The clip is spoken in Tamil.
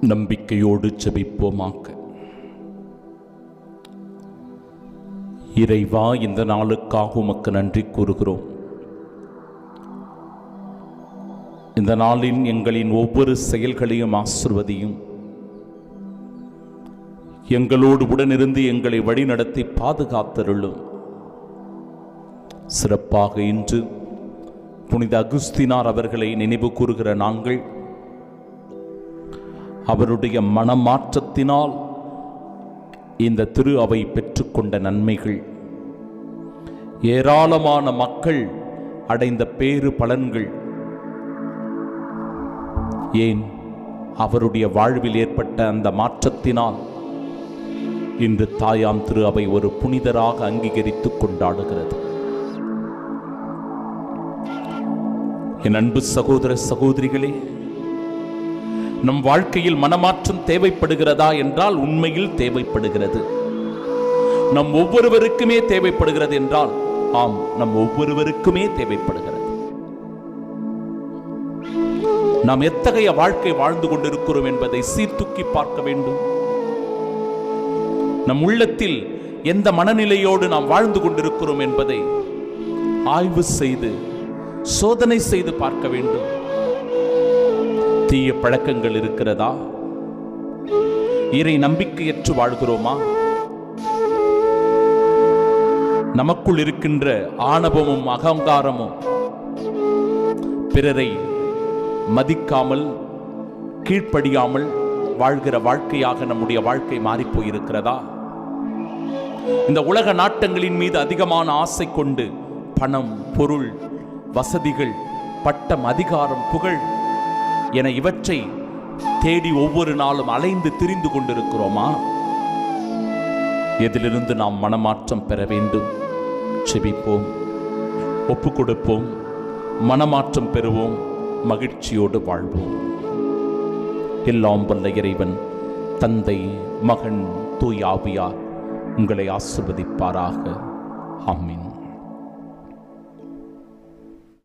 நம்பிக்கையோடு செபிப்போமாக்க இறைவா இந்த நாளுக்காக உமக்கு நன்றி கூறுகிறோம். இந்த நாளின் எங்களின் ஒவ்வொரு செயல்களையும் ஆசிர்வதியும். எங்களோடு உடனிருந்து எங்களை வழிநடத்தி பாதுகாத்தருளும். சிறப்பாக இன்று புனித அகுஸ்தினார் அவர்களை நினைவு கூறுகிற நாங்கள் அவருடைய மனமாற்றத்தினால் இந்த திரு அவை பெற்றுக்கொண்ட நன்மைகள். ஏராளமான மக்கள் அடைந்த பேறு பலன்கள். ஏன்? அவருடைய வாழ்வில் ஏற்பட்ட அந்த மாற்றத்தினால் இன்று தாயாம் திரு அவை ஒரு புனிதராக அங்கீகரித்து கொண்டாடுகிறது. என் அன்பு சகோதர சகோதரிகளே நம் வாழ்க்கையில் மனமாற்றம் தேவைப்படுகிறதா என்றால் உண்மையில் தேவைப்படுகிறது. நம் ஒவ்வொருவருக்குமே தேவைப்படுகிறது என்றால் ஆம் நம் ஒவ்வொருவருக்குமே தேவைப்படுகிறது. நாம் எத்தகைய வாழ்க்கை வாழ்ந்து கொண்டிருக்கிறோம் என்பதை சீர்தூக்கி பார்க்க வேண்டும். நம் உள்ளத்தில் எந்த மனநிலையோடு நாம் வாழ்ந்து கொண்டிருக்கிறோம் என்பதை ஆய்வு செய்து சோதனை செய்து பார்க்க வேண்டும். தீய பழக்கங்கள் இருக்கிறதா? இறை நம்பிக்கையற்று வாழ்கிறோமா? நமக்குள் இருக்கின்ற ஆணவமும் அகங்காரமும் பிறரை மதிக்காமல் கீழ்ப்படியாமல் வாழ்கிற வாழ்க்கையாக நம்முடைய வாழ்க்கை மாறிப்போயிருக்கிறதா? இந்த உலக நாட்டங்களின் மீது அதிகமான ஆசை கொண்டு பணம் பொருள் வசதிகள் பட்டம் அதிகாரம் புகழ் என இவற்றை தேடி ஒவ்வொரு நாளும் அலைந்து திரிந்து கொண்டிருக்கிறோமா? எதிலிருந்து நாம் மனமாற்றம் பெற வேண்டும்? செபிப்போம். ஒப்பு கொடுப்போம் மனமாற்றம் பெறுவோம். மகிழ்ச்சியோடு வாழ்வோம். எல்லாம் வல்ல இறைவன் தந்தை மகன் தூய் ஆவியார் உங்களை ஆசிர்வதிப்பாராக. ஆமீன்.